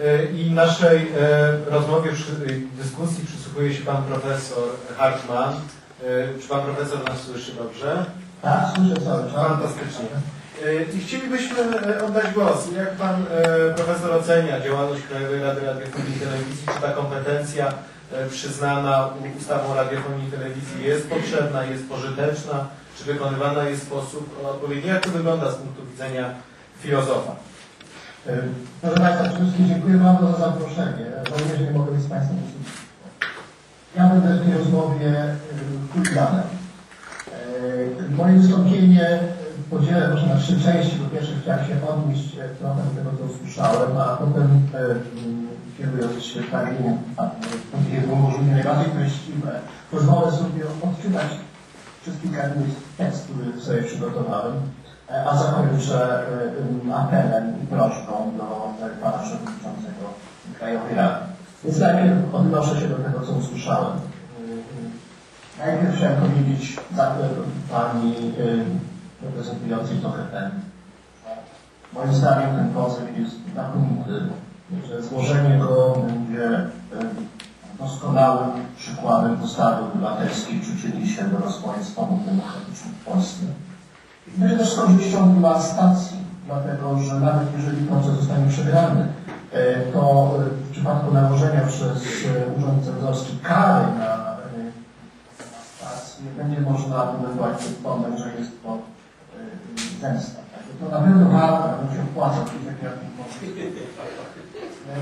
E, I naszej e, rozmowie, e, dyskusji przysłuchuje się pan profesor Hartman. Czy pan profesor nas słyszy dobrze? Tak, słyszę cały czas. Fantastycznie. I chcielibyśmy oddać głos. Jak pan profesor ocenia działalność Krajowej Rady Radiofonii i Telewizji? Czy ta kompetencja przyznana ustawą radiofonii i telewizji jest potrzebna, jest pożyteczna? Czy wykonywana jest w sposób odpowiedni? Jak to wygląda z punktu widzenia filozofa? E, Proszę Państwa, przede wszystkim dziękuję bardzo za zaproszenie. Żałuję, że nie mogę być z Państwem. Ja będę w tej rozmowie kulturalny. Moje wystąpienie e, podzielę może na trzy części. Po pierwsze chciałem się odnieść e, trochę do tego, co usłyszałem, a potem e, kierując się takim takiego możliwie najbardziej treściwe, pozwolę sobie odczytać kilka minut tekst, który sobie przygotowałem, e, a zakończę e, em, apelem prośbą do Pana Przewodniczącego Krajowej Rady. Więc najpierw odnoszę się do tego, co usłyszałem. Najpierw chciałem powiedzieć za Pani y, reprezentującej trochę ten. Moim zdaniem ten koncept jest znakomity, że złożenie go będzie y, doskonałym przykładem ustawy obywatelskiej przyczyni się do rozwoju swobód demokratycznych w Polsce. Będzie też korzyścią dla stacji, dlatego że nawet jeżeli proces zostanie przegrany, e, to e, w przypadku nałożenia przez e, Urząd Cenzorski kary na, na stację będzie można argumentować przed że jest to zemsta. To na pewno warto, będzie się opłaca, jest takie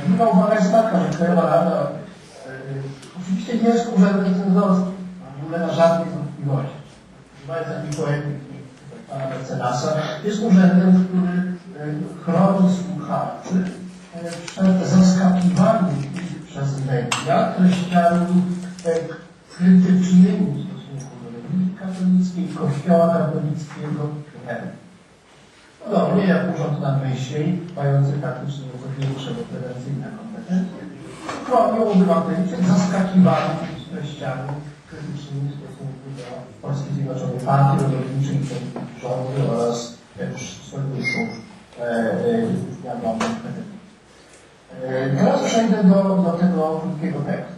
Druga uwaga jest taka, że Krajowa Rada oczywiście nie jest urzędem cenzorskim, nie ulega żadnej wątpliwości. Używając takiej poetyki pana mecenasa, jest urzędem, który chroni słuchaczy przed zaskakiwaniem przez media treściami e, krytycznymi w stosunku do religii katolickiej, kościoła katolickiego. Podobnie jak Urząd Nadmyślnej, mający faktycznie nieco większe bo prewencyjne kompetencje, chronią obywateli przed zaskakiwaniem treściami krytycznymi w stosunku do Polskiej Zjednoczonej Partii Robotniczej, rządu oraz też sojuszów e, e. E, Teraz przejdę do, do tego krótkiego tekstu.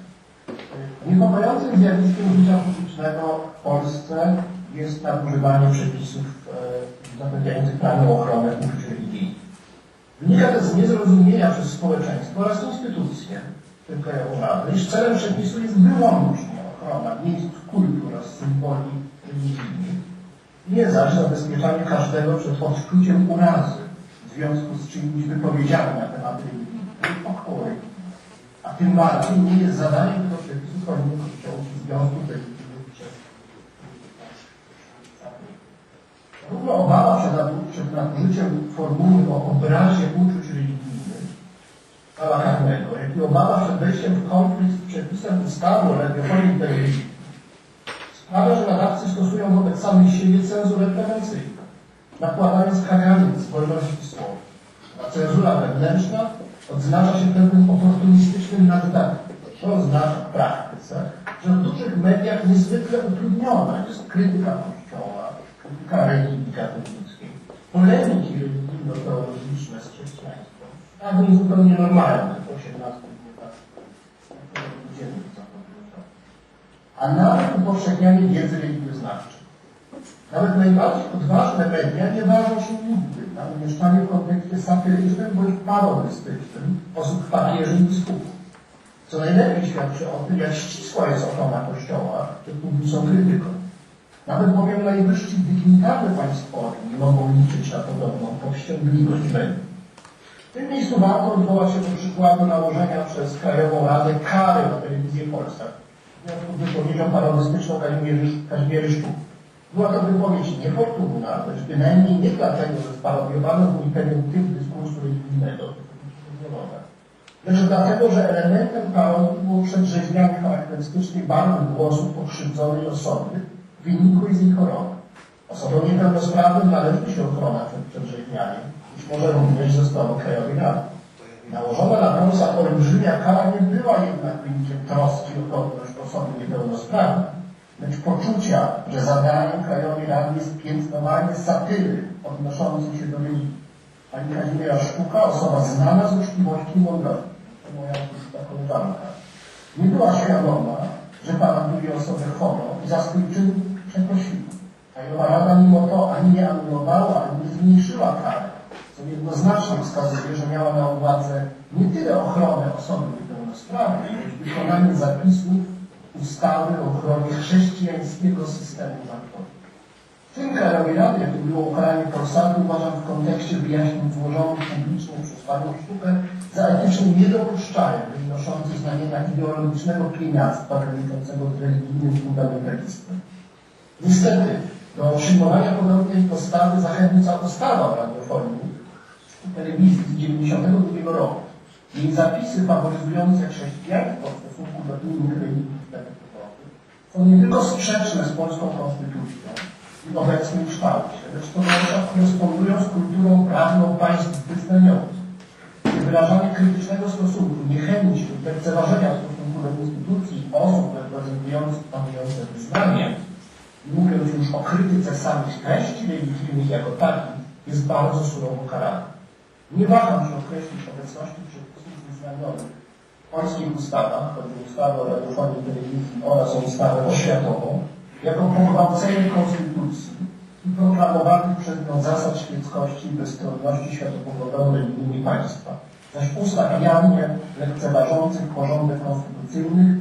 Niepokojącym zjawiskiem życia publicznego w Polsce jest nadużywanie przepisów e, zapewniających prawną ochronę uczuć religijnych. Wynika to z niezrozumienia przez społeczeństwo oraz instytucje, tym Krajową Radę, iż celem przepisu jest wyłącznie ochrona miejsc kultu oraz symboli religijnych, nie zaś zabezpieczanie każdego przed odczuciem urazy związku z czyimiś wypowiedziami na temat lub pokory. A tym bardziej nie jest zadaniem tego przepisu chronienie kościołów i związków religijnych Równo obawa przed nadużyciem formuły o obrazie uczuć religijnych prawa karnego, jak i obawa przed wejściem w konflikt z przepisem ustawy o radiofonii i telewizji sprawia, że nadawcy stosują wobec samych siebie cenzurę prewencyjną, nakładając kaganiec wolności słowa. A cenzura wewnętrzna odznacza się pewnym oportunistycznym naddatkiem. To oznacza w praktyce, że w dużych mediach niezwykle utrudniona jest krytyka Kościoła, krytyka religii katolickiej, polemiki religijno-teologiczne z chrześcijaństwem. Tak jest zupełnie normalne w XVIII wieku. A nawet upowszechnianie wiedzy religioznawczej. Nawet najbardziej odważne media nie ważą się nigdy na umieszczanie w kontekście satyrycznym bądź parodystycznym osób papieży i biskupów. Co najlepiej świadczy o tym, jak ścisła jest ochrona Kościoła przed publiczną krytyką. Nawet bowiem najwyżsi dygnitarze państwowi nie mogą liczyć na podobną powściągliwość mediów. W tym miejscu warto odwołać się do przykładu nałożenia przez Krajową Radę kary na telewizję Polsat w związku z wypowiedzią parodystyczną Kazimierzy, Szczuk. Była to wypowiedź niefortunna, lecz bynajmniej nie dlatego, że sparodiowano w imperium typ dyskursu religijnego, lecz dlatego, że elementem parodii było przedrzeźnianie charakterystycznej barwy głosu pokrzywdzonej osoby w wyniku z jej choroby. Osobom niepełnosprawnym należy się ochrona przed przedrzeźnianiem, być może również ze strony Krajowej Rady. Nałożona na Polsa olbrzymia kara nie była jednak wynikiem troski o godność osoby niepełnosprawnej, lecz poczucia, że zadaniem Krajowej Rady jest piętnowanie satyry odnoszącej się do religii. Pani Kazimierza Sztuka, osoba znana z uczciwości i mądrości. To moja koleżanka. Nie była świadoma, że pana drugie osoby chodzą i za swój czyn przeprosiła. Krajowa Rada mimo to ani nie anulowała, ani nie zmniejszyła kary, co jednoznacznie wskazuje, że miała na uwadze nie tyle ochronę osoby niepełnosprawnej, wykonanie zapisów ustawy o ochronie chrześcijańskiego systemu narkotyków. Czyn Krajowej Rady, jakim było ukaranie Polsatu, uważam w kontekście wyjaśnień złożonych publicznie przez panią Sztukę za etycznie niedopuszczalny, wynoszący znamiona ideologicznego pieniactwa wynikającego z religijnym fundamentalizmem. Niestety, do przyjmowania podobnej postawy zachęca ustawa o radiofonii i telewizji z 1992 roku. Jej zapisy faworyzujące chrześcijaństwo w stosunku do innych religii tradycyjnych są nie tylko sprzeczne z polską konstytucją i obecnym kształcie, lecz to nawet korespondują z kulturą prawną państw wyznaniowych. Wyrażanie krytycznego stosunku, niechęci lub lekceważenia w stosunku do instytucji osób reprezentujących panujące wyznanie nie mówiąc już o krytyce samych treści religijnych jako takich, jest bardzo surowo karany. Nie waham się określić obecności przepisów wyznaniowych w polskich ustawach, o ustawę o radiofonii i telewizji oraz o ustawę oświatową, jako pogwałcenie konstytucji i proklamowanych przez nią zasad świeckości i bezstronności światopoglądowo religijnej państwa, zaś ustaw jawnie lekceważących porządek konstytucyjny,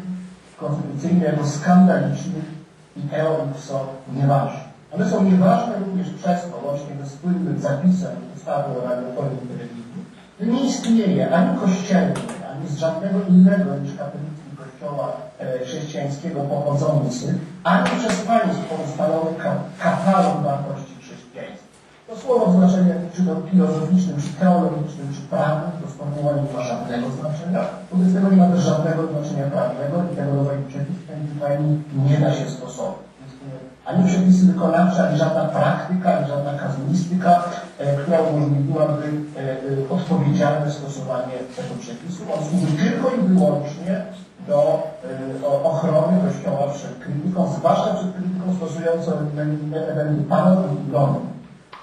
konstytucyjny jako skandalicznych i teorii są nieważne. One są nieważne również przez to, łącznie ze słynnym zapisem ustawy o radiofonii i telewizji, nie istnieje ani kościelny, ani z żadnego innego niż katolicki kościoła e, chrześcijańskiego pochodzący, ani przez państwo ustalony ka- katalog wartości chrześcijańskich. To słowo w znaczeniu czy to filozoficznym, czy teologicznym, czy prawnym, to sformułowanie nie ma żadnego znaczenia. Wobec tego nie ma też żadnego znaczenia prawnego i tego rodzaju przepisów nie da się stosować. Ani przepisy wykonawcze, ani żadna praktyka, ani żadna kazuistyka, e, która umożliwiłaby e, e, odpowiedzialne stosowanie tego przepisu. On służy tylko i wyłącznie do ochrony Kościoła przed krytyką, zwłaszcza przed krytyką stosującą elementy panów i